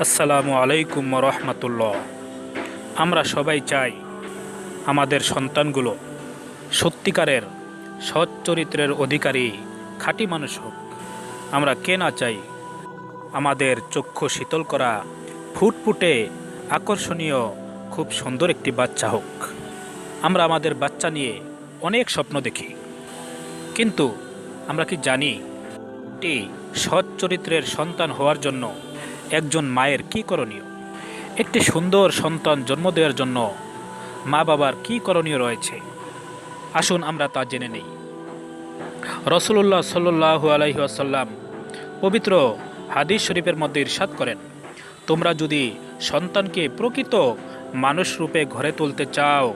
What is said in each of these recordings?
আসসালামু আলাইকুম রহমতুল্লাহ। আমরা সবাই চাই আমাদের সন্তানগুলো সত্যিকারের সৎ চরিত্রের অধিকারী, খাঁটি মানুষ হোক। আমরা কে না চাই আমাদের চক্ষু শীতল করা, ফুটফুটে আকর্ষণীয়, খুব সুন্দর একটি বাচ্চা হোক। আমরা আমাদের বাচ্চা নিয়ে অনেক স্বপ্ন দেখি। কিন্তু আমরা কি জানি একটি সৎ চরিত্রের সন্তান হওয়ার জন্য একজন মায়ের কি করণীয়? একটি সুন্দর সন্তান জন্ম দেওয়ার জন্য মা বাবার কি করণীয় রয়েছে? আসুন আমরা তা জেনে নেই। রসুল্লাহ সাল্লু আলহি আসাল্লাম পবিত্র হাদিস শরীফের মধ্যে ইরশাদ করেন, তোমরা যদি সন্তানকে প্রকৃত মানুষ রূপে ঘরে তুলতে চাও,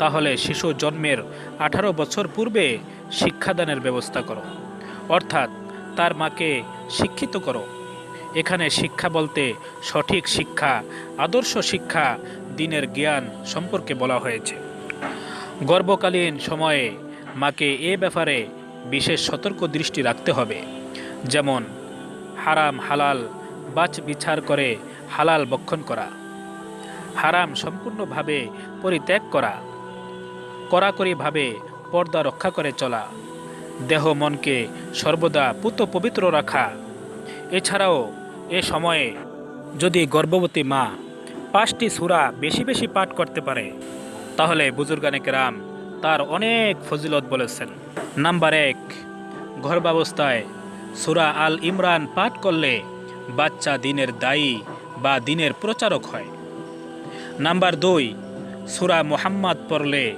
তাহলে শিশু জন্মের আঠারো বছর পূর্বে শিক্ষাদানের ব্যবস্থা করো। অর্থাৎ তার মাকে শিক্ষিত করো। এখানে শিক্ষা বলতে সঠিক শিক্ষা, আদর্শ শিক্ষা, দিনের জ্ঞান সম্পর্কে বলা হয়েছে। গর্ভকালীন সময়ে মাকে এ ব্যাপারে বিশেষ সতর্ক দৃষ্টি রাখতে হবে। যেমন, হারাম, হালাল, বাছ বিচার করে হালাল বক্ষণ করা। হারাম সম্পূর্ণভাবে পরিত্যাগ করা। কড়াকড়িভাবে পর্দা রক্ষা করে চলা। দেহ মনকে সর্বদা পুত পবিত্র রাখা। এছাড়াও এ সময়ে যদি গর্ভবতী মা পাঁচটি সুরা বেশি বেশি পাঠ করতে পারে, তাহলে বুজুর্গানে কেরাম তার অনেক ফজিলত বলেছেন। নাম্বার এক, গর্ভাবস্থায় সুরা আল ইমরান পাঠ করলে বাচ্চা দিনের দায়ী বা দিনের প্রচারক হয়। নাম্বার দুই, সুরা মুহাম্মদ পড়লে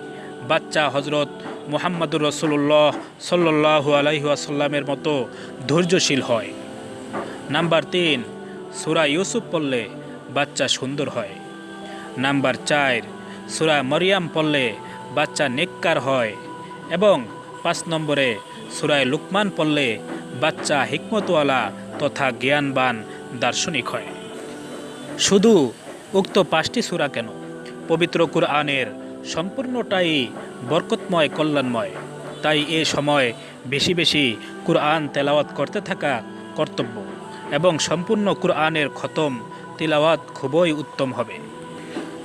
বাচ্চা হজরত মুহাম্মদুর রসুল্লাহ সাল্লু আলহিহাসাল্লামের মতো ধৈর্যশীল হয়। নাম্বার তিন, সুরা ইউসুফ পড়লে বাচ্চা সুন্দর হয়। নাম্বার চার, সুরা মরিয়াম পড়লে বাচ্চা নেককার হয়। এবং পাঁচ নম্বরে, সুরায় লুকমান পড়লে বাচ্চা হিকমতওয়ালা তথা জ্ঞানবান দার্শনিক হয়। শুধু উক্ত পাঁচটি সুরা কেন? পবিত্র কুরআনের সম্পূর্ণটাই বরকতময়, কল্যাণময়। তাই এ সময় বেশি বেশি কুরআন তেলাওয়াত করতে থাকা কর্তব্য। এবং সম্পূর্ণ কুরআনের খতম তিলাওয়াত খুবই উত্তম হবে।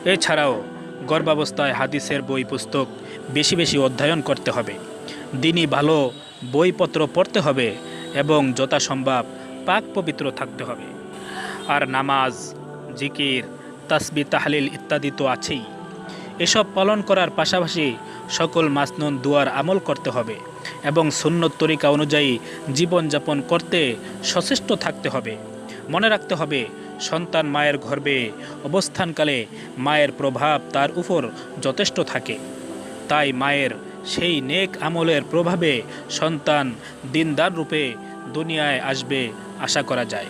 এছাড়াও গর্ভাবস্থায় হাদিসের বই পুস্তক বেশি বেশি অধ্যয়ন করতে হবে। দিনই ভালো বইপত্র পড়তে হবে এবং যথাসম্ভব পাক পবিত্র থাকতে হবে। আর নামাজ, জিকির, তাসবি, তাহলিল ইত্যাদি তো আছেই। এসব পালন করার পাশাপাশি সকল মাসনুন দুয়ার আমল করতে হবে। এবং সুন্নত তরিকা অনুযায়ী জীবনযাপন করতে সচেষ্ট থাকতে হবে। মনে রাখতে হবে, সন্তান মায়ের গর্ভে অবস্থানকালে মায়ের প্রভাব তার উপর যথেষ্ট থাকে। তাই মায়ের সেই নেক আমলের প্রভাবে সন্তান দিনদার রূপে দুনিয়ায় আসবে, আশা করা যায়।